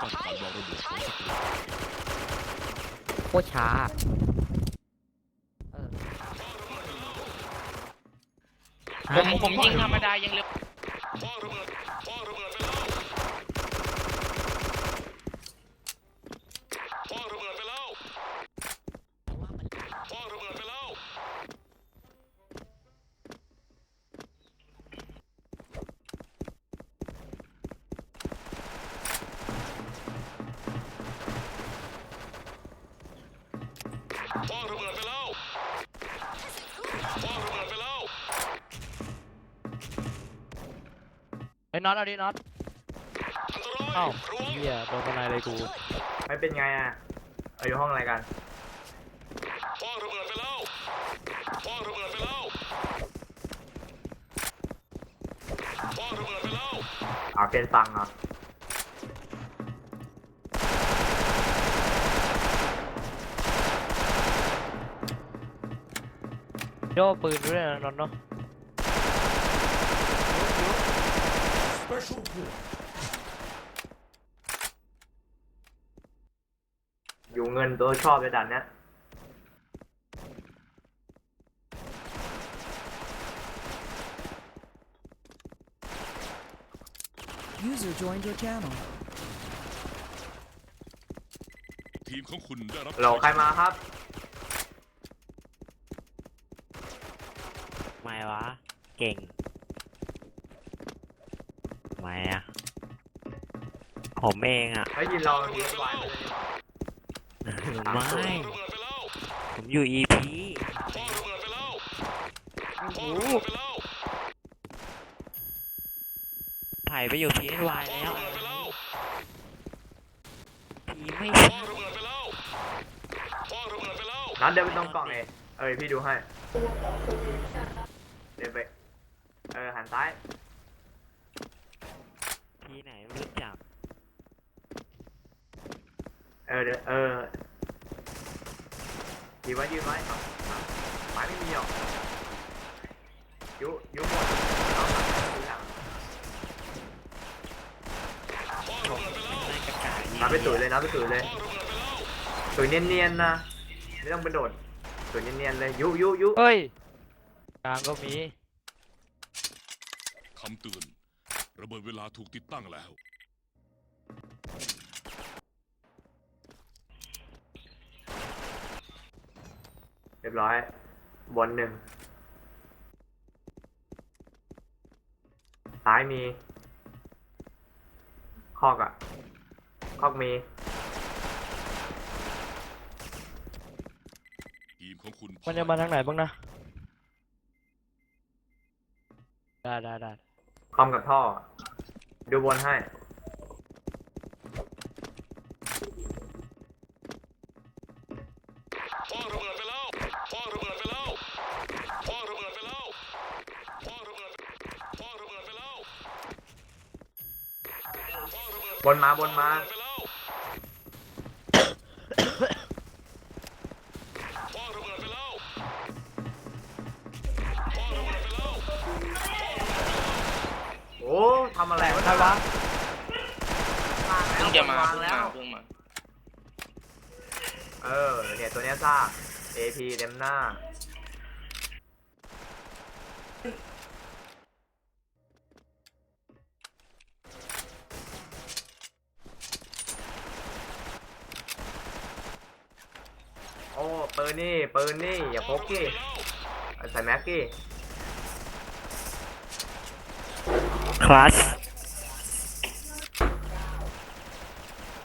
ต้องการวางระเบิดของศัตรูโคตรช้าเออผมผมยิงธรรมดายังเร็ว ไอ้ย น็อตเอาดิน็อตเอ้าเฮียโดนคนไหนเลยกูไม่เป็นไงอะเอาอยู่ห้องอะไรกันเอาเป็นฟังเหรอโยปืนด้วยนะน็อตเนาะ อยู่เงินตัวชอบเลยดันเนี้ย User joined your channel. ทีมของคุณได้รับเราใครมาครับ ไม่วะ เก่งไม่อะ ผมเองอะให้ยินเรายินวายมาเลยดีกว่าไม่ ผมอยู่ EP ไผ่ไปอยู่ PNY แล้วพีไม่ใช่นัดเดินไปตรงกล่องเองเอ้ยพี่ดูให้ เดินไป เออหันซ้าย พีไหนไม่รู้จัก เออเดี๋ยวเออยืนไว้ยืนไว้เอาเอาไม้ไม่มีหรอกยุยุหมดเอาทีหลังผมไม่กระกายยิงนับไปตุ๋ยเลยนับไปตุ๋ยเลยตุ๋ยเนียนๆนะไม่ต้องไปโดดตุ๋ยเนียนๆเลยยุยุยุเฮ้ยกลางก็มี คำเตือน ระเบิดเวลาถูกติดตั้งแล้ว รียบร้อยบนหนึ่งซ้ายมี คอกอะคอกมี ทีมของคุณมันจะมาทางไหนบ้างนะ ได้ได้ได้คอมกับท่อ ดูบนให้ บนมาบนมา โอ้ทำอะไรวะใครวะเพิ่งจะมาางเพิ่งแล้มาวเพิ่งมา เออ เนี่ยตัวเนี้ยซาก AP เต็มหน้า โอ้ปืนนี่ปืนนี่อย่าพกกี้เอาใส่แม็กกี้คลาส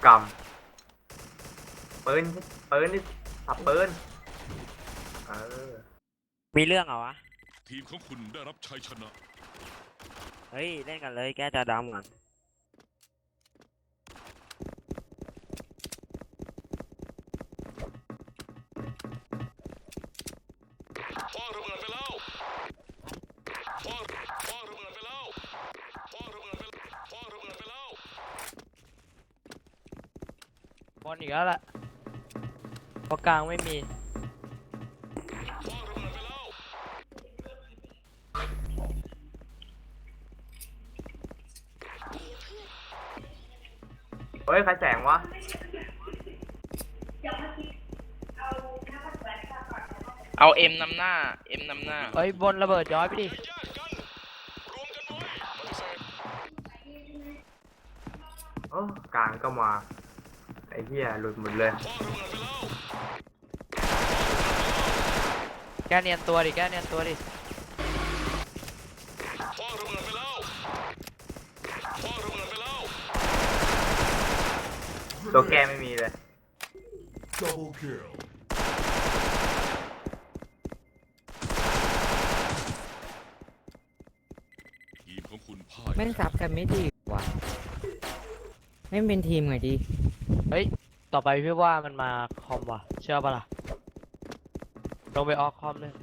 กำปืนปืนนี่สับปืนเออมีเรื่องเหรอวะ ทีมของคุณได้รับชัยชนะ เฮ้ย เล่นกันเลยแกจะดำก่อน อลอีกแล้วแหละเพราะกลางไม่มี เฮ้ยใครแสงวะ เอาเอ็มนำหน้าเอ็มนำหน้า เอ้ยบนระเบิดย้อยไปดิ โอ้กลางก็มา ไอ้เหี้ยหลุดหมดเลย แกเนียนตัวดิ แกเนียนตัวดิ ตัวแก้ไม่มีเลยทีมของคุณพ่ายแม่งซับกันไม่ดีว่ะแม่งเป็นทีมไงดี เฮ้ย ต่อไปพี่ว่ามันมาคอมว่ะ เชื่อปะล่ะ ลงไปออกคอมเลย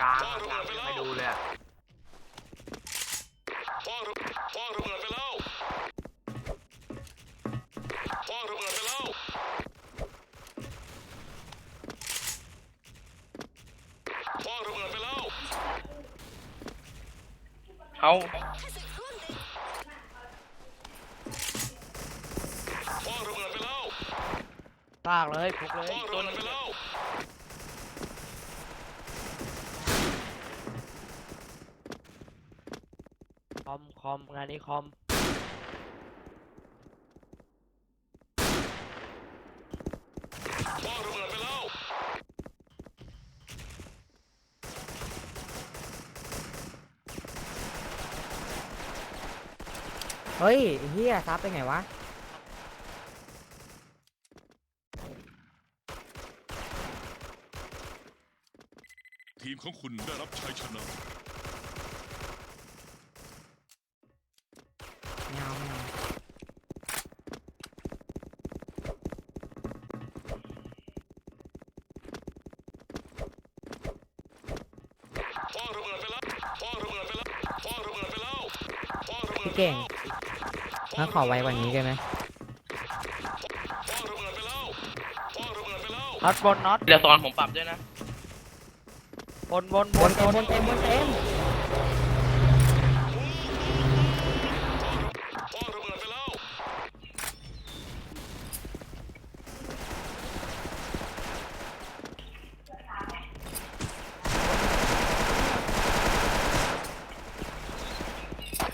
กลางกลางไม่ดูเลยอะเอาตากเลยพุกเลยตัวนึงคอมคอมงานนี้คอม เฮ้ยเฮียซับเป็นไงวะทีมของคุณได้รับชัยชนะไม่เอาไม่เอาพี่เก่ง งั้นขอไวกว่านี้ได้ไหมน็อตบนน็อตเดี๋ยวสอนผมปรับด้วยนะ บนบนบนเต็มบนเต็มบนเต็ม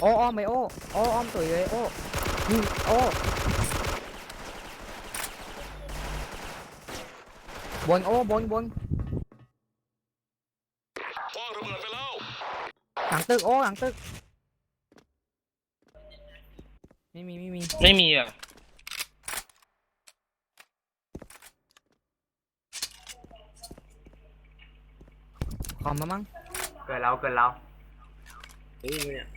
โอ้อ้อมไปโอ้โอ้อ้อมตุ๋ยเลยโอ้นี่โอ้บนโอ้บนบนหลังตึกโอ้หลังตึกไม่มีไม่มีไม่มีอะคอมมามั้งเกิดเราเกิดเราค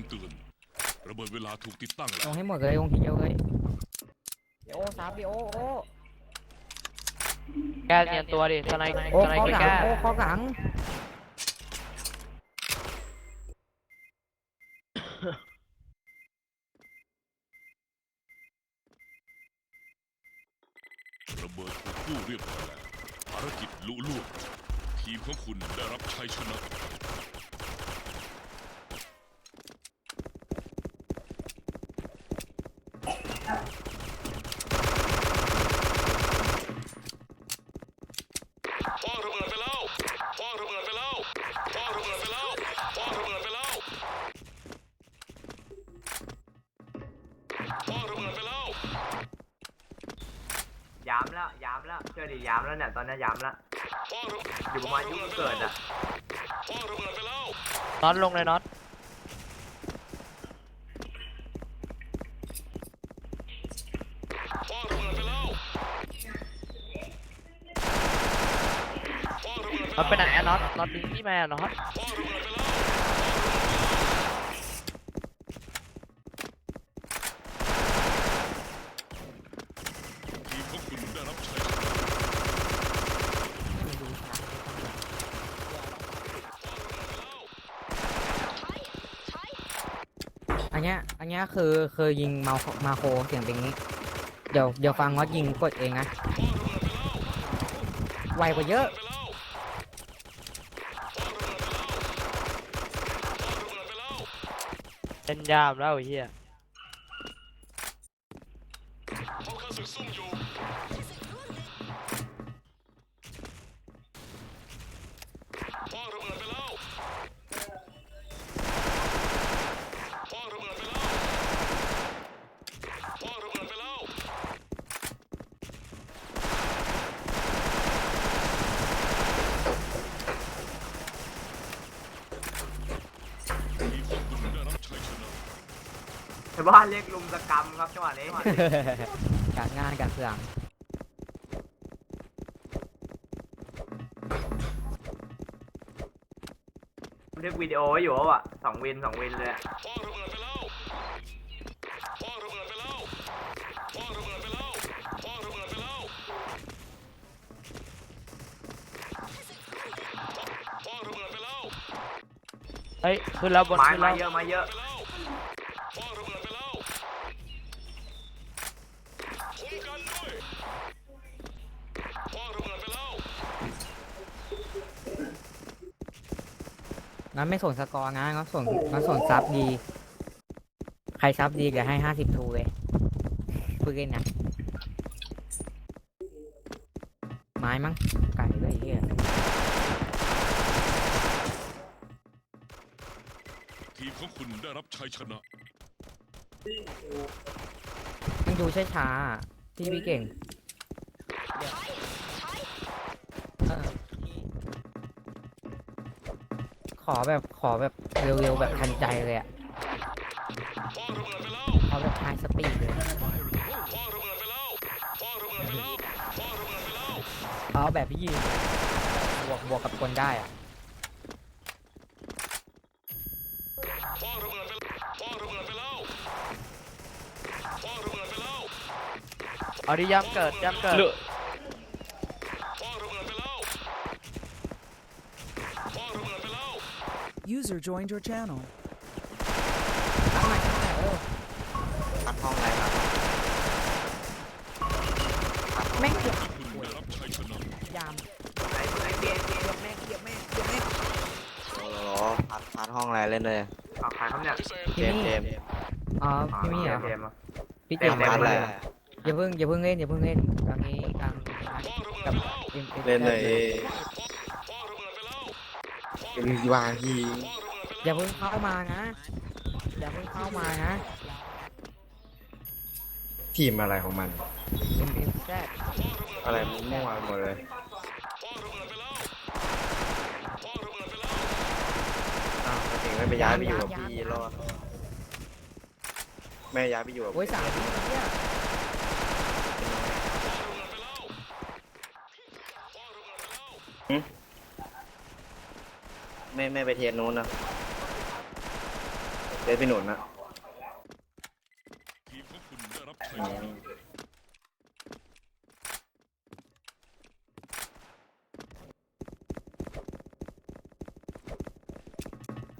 ำเตือน ระเบิดเวลาถูกติดตั้งลแล้วงให้หมดเลยลงทีเดียวเลยเดี๋ยวโอ้ซับดิโอ้โอ้แกเนียนตัวดิทนายโอ้ทนายข้อก็หลังแก้โอ้ข้อหลังระเบิดถูกกู้เรียบร้อยแล้วภารกิจลุล่วงทีมของคุณได้รับชัยชนะามแล้วเนี่ยตอนนี้ยามแล้วอยู่ประมาณยุคเกิดอะน็อตลงเลยน็อตน็อตไปไหนอะน็อตน็อตดิ้งที่แม่น็อต ทีมของคุณได้รับชัยชนะ อัน เนี้ยคือคือยิงเมามาโคเสียงเป็นงี้ เดี๋ยวเดี๋ยวฟังว่ายิงกดเองนะไวกว่าเยอะเล่นยามแล้วไอ้เฮีย ทีมของคุณได้รับชัยชนะ ชาวบ้านเรียกลุมสกรรมครับจังหวะนี้การงานการเสื่องบันทึกวิดีโอไว้อยู่ว่าสองวินสองวินเลยอะเฮ้ยขึ้นแล้วบนไม้ขึ้นมาแล้วเยอะมาเยอะ งั้นไม่ส่งสกอร์นะงั้นส่งงั้นส่งซับดี ใครซับดีเดี๋ยวให้ห้าสิบทูเลยพูดเล่นนะไม้มั้งไก่ด้วยไอ้เฮียทีมของคุณได้รับชัยชนะ มันดูช้าๆอะที่พี่เก่ง เอแบบขอแบบเร็วๆแบบทันใจเลยอะขอแบบไฮสปีดเลยเอาแบบพี่ยืนบวกบวกกับคนได้อะเอาดิยามเกิดยามเกิด เลือก User joined your channel. ตั้งใหม่ตั้งใหม่เออตัดห้องอะไรครับแม่งเกือบยามไอ้ไอ้เกมเกมเกือบแม่งเกือบแม่งเกือบแม่งโอ้โหพัดพัดห้องอะไรเล่นเลยเอาขายครับเนี่ยเกมเกมอ๋อพี่มี่เหรอเกมอะพี่เต็เก่งมพัดอะไรอย่าเพิ่งอย่าเพิ่งเล่นอย่าเพิ่งเล่นตอนนี้กลางกับเอ็มเล่นเลย เกมวางทีอย่าเพิ่งเข้ามานะ อย่าเพิ่งเข้ามานะ ทีมอะไรของมันเอ็มเอ็มแซดอะไรมั่วไปหมดเลยอ้าวถึงไม่ไปย้ายไปอยู่กับพี่รอดแม่ย้ายไปอยู่กับโอ้ยสามที่เนี่ย แม่แม่ไปเทียนนู้นนะเทียนพี่หนุนนะทีมของคุณได้รับชัยอืชมนะ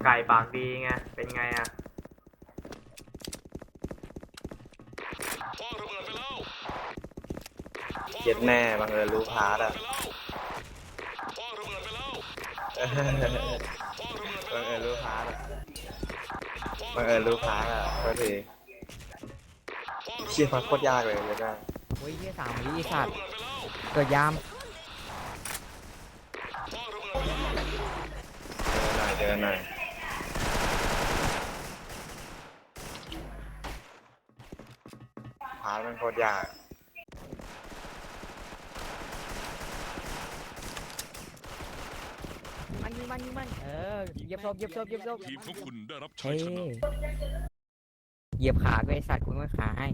ไก่ปากดีไง เป็นไงอะเย็ดแน่บังเอิญรู้พาร์ทอะ บังเอิญรู้พาร์ทอะบังเอิญรู้พาร์ทอะก็ทีเชี่ยพัดโคตรยากเลยเลยได้โอ้ยที่สามวิสัตว์เกิดยามเจอหน่อยเจอหน่อยพาร์ทมันโคตรยาก มันยิงมันยิงมันเออเหยียบศพเหยียบศพเหยียบศพทีมของคุณได้รับชัเฮ้ยยชนะ เหยียบขาก็ไอสัตว์คุณก็ขาให้